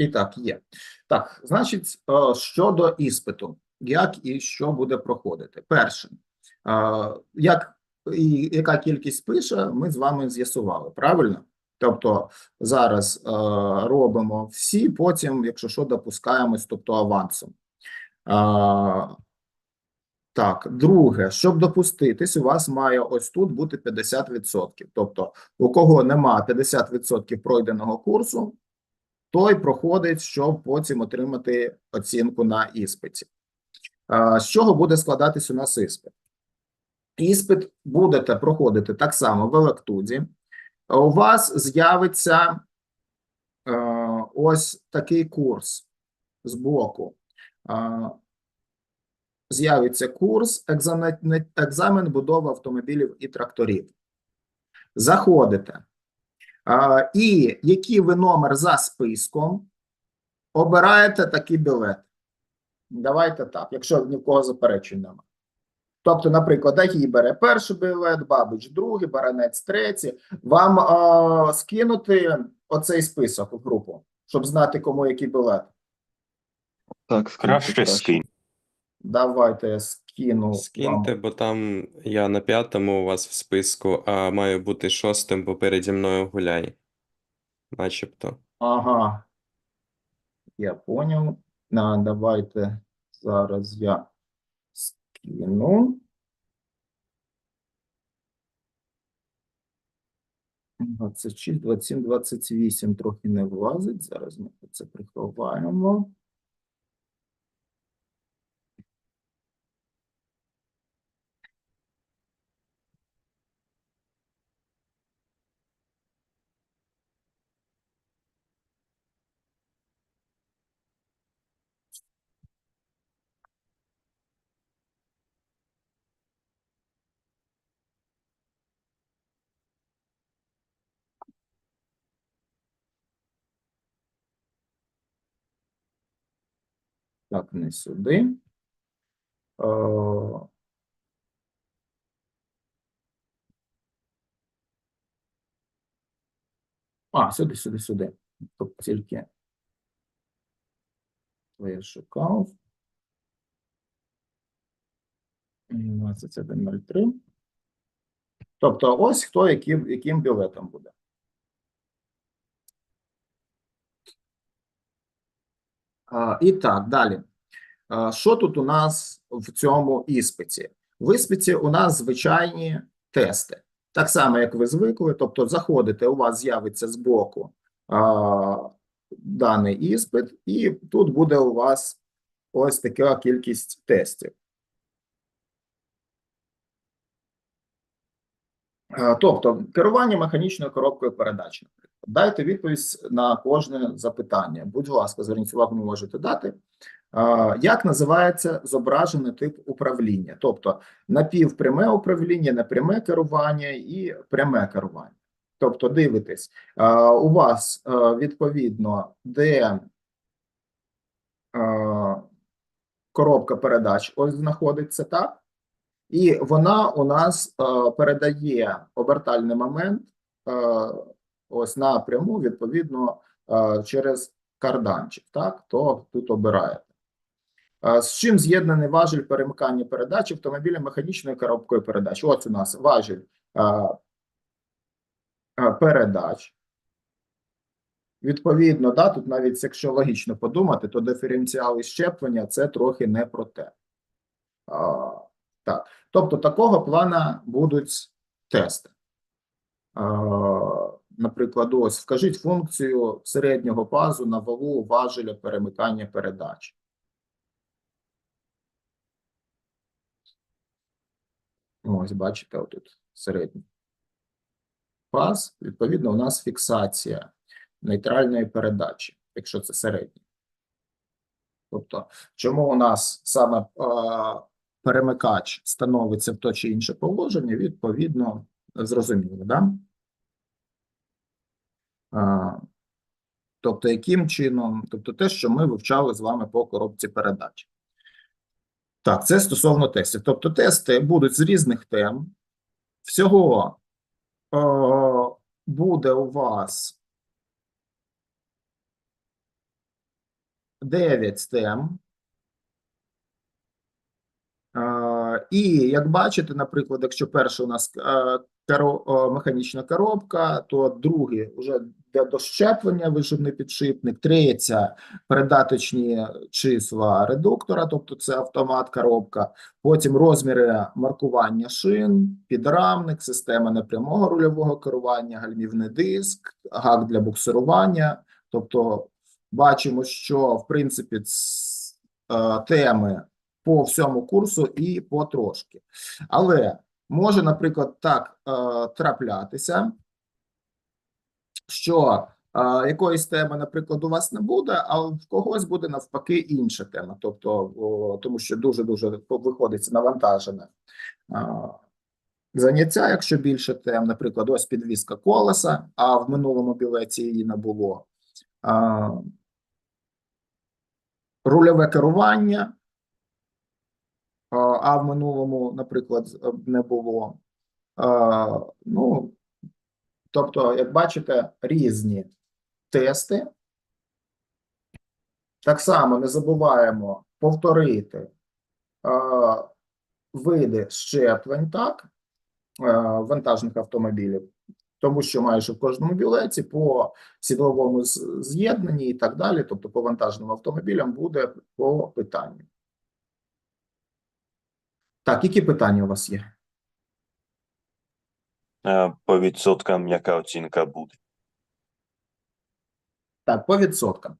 І так, є. Так, значить, е, щодо іспиту, як і що буде проходити. Перше, е, як і яка кількість пише, ми з вами з'ясували, правильно? Тобто зараз е, робимо всі, потім, якщо що, допускаємось, тобто авансом. Так, друге, щоб допуститись, у вас має ось тут бути 50%. Тобто, у кого нема 50% пройденого курсу, той проходить, щоб потім отримати оцінку на іспиті. З чого буде складатись у нас іспит? Іспит будете проходити так само в Електуді. У вас з'явиться ось такий курс збоку. Е, З'явиться курс екзамен будови автомобілів і тракторів. Заходите. І який ви номер за списком, обираєте такий білет. Давайте так, якщо ні в кого заперечень немає. Тобто, наприклад, Агій бере перший білет, Бабич другий, Баранець третій. Вам а, скинути оцей список в групу, щоб знати, кому який білет. Так, Краще скинь. Давайте я скину. вам. Скиньте, бо там я на п'ятому у вас в списку, а маю бути шостим, бо переді мною гуляй. Начебто. Ага. Я понял. А, давайте зараз я скину. Двадцять шість, двадцять сім, двадцять вісім трохи не влазить. Зараз ми це приховаємо. Так, не сюди. Е, А, сюди, сюди, сюди. Тут тільки я шукав. 21.03. Тобто, ось хто яким, яким білетом буде. І так, далі. Що тут у нас в цьому іспиті? В іспиті у нас звичайні тести. Так само, як ви звикли, тобто заходите, у вас з'явиться збоку а, даний іспит, і тут буде у вас ось така кількість тестів. А, Тобто, керування механічною коробкою передач. Дайте відповідь на кожне запитання. Будь ласка, зверніть увагу, ви можете дати. Як називається зображений тип управління? Тобто напівпряме управління, непряме керування і пряме керування. Тобто, дивитесь, у вас відповідно, де коробка передач ось знаходиться, так? І вона у нас е, передає обертальний момент е, ось напряму, відповідно, е, через карданчик. Так, то тут обираєте. З чим з'єднаний важіль перемикання передач автомобіля механічною коробкою передач? Ось у нас важіль передач. Відповідно, да, тут навіть якщо логічно подумати, то диференціали щеплення це трохи не про те. Так. Тобто такого плана будуть тести. Наприклад, ось вкажіть функцію середнього пазу на валу важеля перемикання передач. Ось, бачите, отут середній паз. Відповідно, у нас фіксація нейтральної передачі, якщо це середній. Тобто, чому у нас саме перемикач становиться в то чи інше положення, відповідно, зрозуміло, да? А, тобто, яким чином, тобто те, що ми вивчали з вами по коробці передач. Так, це стосовно тестів. Тобто, тести будуть з різних тем. Всього е, буде у вас 9 тем. Е, І як бачите, наприклад, якщо перший у нас е, коро- механічна коробка, то другий вже йде до щеплення виживний підшипник, третя передаточні числа редуктора, тобто це автомат, коробка, потім розміри маркування шин, підрамник, система непрямого рульового керування, гальмівний диск, гак для буксирування. Тобто бачимо, що в принципі ц- е, теми по всьому курсу і потрошки. Але може, наприклад, так е, траплятися, що е, якоїсь теми, наприклад, у вас не буде, а в когось буде навпаки інша тема. Тобто, тому що дуже-дуже виходить навантажене е, заняття, якщо більше тем, наприклад, ось підвізка колеса, а в минулому білеті її не було. Рульове керування, а, в минулому, наприклад, не було. Ну, тобто, як бачите, різні тести. Так само не забуваємо повторити види щеплень, так, вантажних автомобілів, тому що майже в кожному білеті по сідловому з'єднанні і так далі, тобто по вантажним автомобілям буде по питанню. Так, які питання у вас є? Е, По відсоткам, яка оцінка буде? Так, по відсоткам.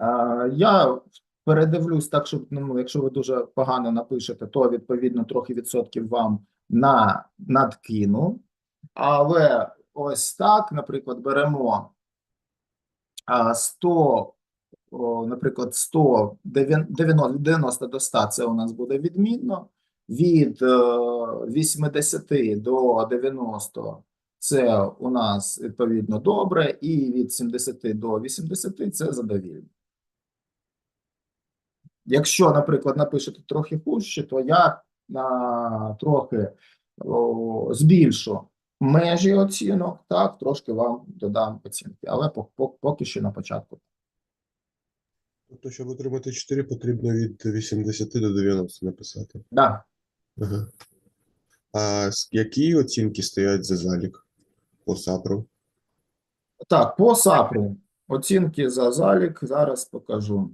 Е, Я передивлюсь так, щоб ну, якщо ви дуже погано напишете, то відповідно трохи відсотків вам на надкину. Але ось так, наприклад, беремо 100, наприклад, 100, 90, 90 до 100 це у нас буде відмінно. Від е, 80 до 90 це у нас відповідно добре, і від 70 до 80 це задовільно. Якщо, наприклад, напишете трохи хужче, то я а, трохи о, збільшу межі оцінок, так, трошки вам додам оцінки, але по- по- поки що на початку. Тобто, щоб отримати 4, потрібно від 80 до 90 написати. Да. Ага. А які оцінки стоять за залік по САПРу? Так, по САПРу оцінки за залік зараз покажу.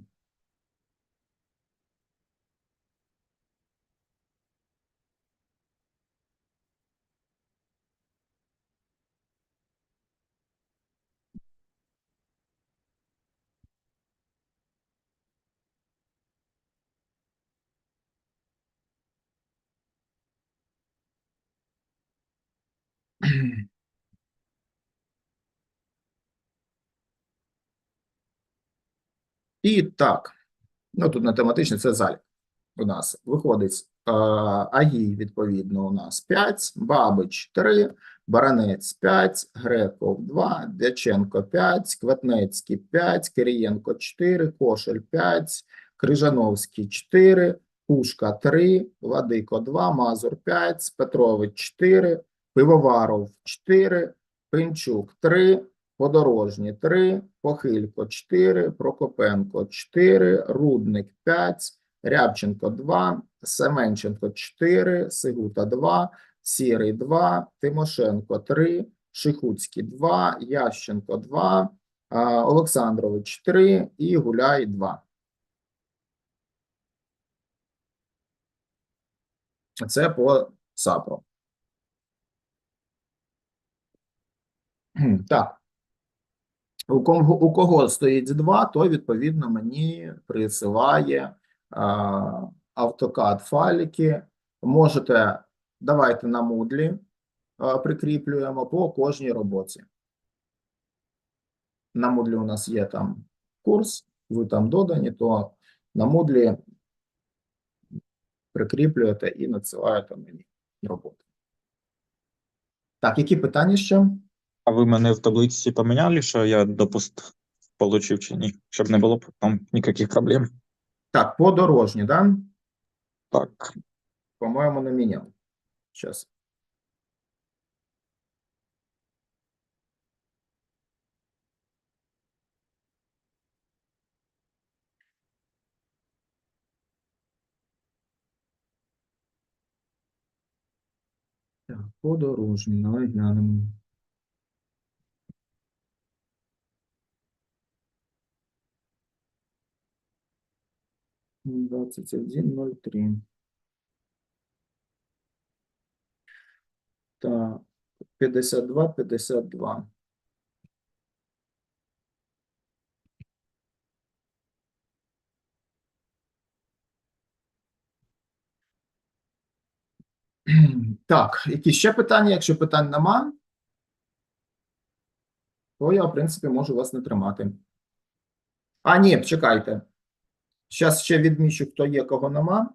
І так, ну тут не тематично, це залік. У нас виходить е, АГІ, відповідно, у нас 5, Бабич 3, Баранець 5, Греков 2, Дяченко 5, Кветнецький 5, Кирієнко 4, Кошель 5, Крижановський 4, Пушка 3, Ладико 2, Мазур 5, Петрович 4, Пивоваров 4, Пинчук 3, Подорожні 3, Похилько 4, Прокопенко 4, Рудник 5, Рябченко 2, Семенченко 4, Сигута 2, Сірий 2, Тимошенко 3, Шихуцький 2, Ященко 2, Олександрович 3 і Гуляй 2. Це по САПРу. Так. У кого, у кого стоїть 2, то відповідно мені присилає автокад файлики. Можете, давайте на Moodle прикріплюємо по кожній роботі. На Moodle у нас є там курс, ви там додані, то на Moodle прикріплюєте і надсилаєте мені роботу. Так, які питання ще? А ви мене в таблиці поміняли, що я допуск получив чи ні? Щоб не було там ніяких проблем. Так, подорожні, да? Так. По-моєму, не міняв. Зараз. Подорожні, давай глянемо. Двадцять один ноль три. Так, п'ятдесят два, п'ятдесят два. Так, які ще питання? Якщо питань нема, то я, в принципі, можу вас не тримати. А, ні, чекайте. Зараз ще відмічу, хто є, кого нема.